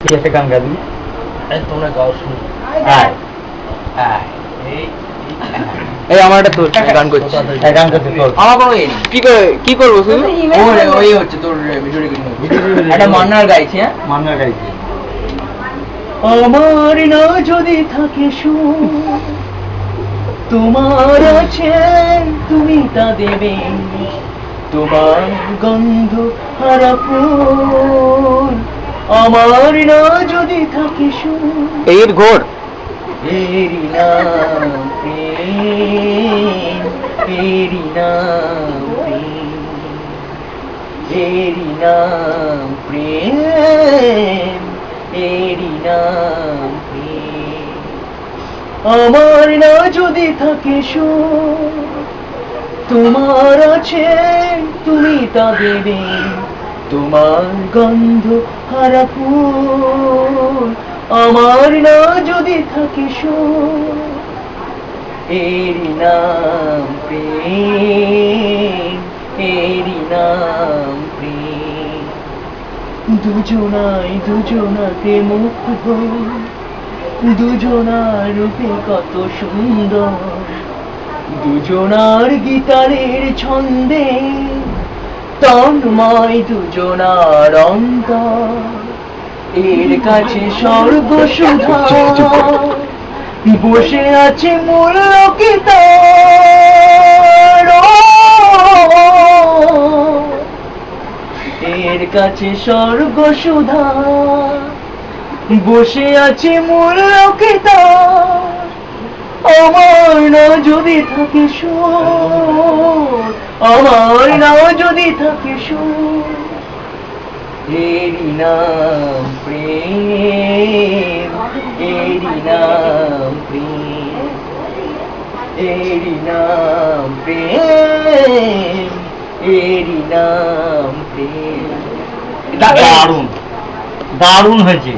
ঠিক আছে গান গাবি তোমরা গাও শুনি। আয়। আয়, এই আমার একটা তোর গান করছি। গান করতে তোর। আমার কোনো কি করে কি করব শুধু? ওই ওই হচ্ছে তোর ভিডিও রেকর্ডিং Video একটা মান্নার গাইছে হ্যাঁ? মান্নার গাইছে। আমার না যদি থাকে সুর তোমার আছে তুমি তা দেবে। তোমার গন্ধ হারা ফুল আমার না যদি থাকে এর ঘোর। এরি নাম প্রেম এরি নাম প্রেম আমার না যদি থাকে তোমার আছে তুমি তা দেবে তোমার গন্ধ হারা আমার না যদি থাকে এরি নাম প্রেম এরি নাম প্রেম। দুজনাই দুজনাতে মুগ্ধ দুজনার রূপে কত সুন্দর, দুজনার গিটারের ছন্দে তন্ময় দুজনার অন্তর। এর কাছে স্বর্গ সুধা বসে আছে মূল্যকে তার এর কাছে স্বর্গ সুধা বসে আছে মূল্যকে তার আমার না যদি থাকে সুর, আমার না থাকে সুর। এরি নাম প্রেম, এরি নাম প্রেম, এরি নাম প্রেম, এরি নাম প্রেম। দারুণ। দারুণ হয়েছে।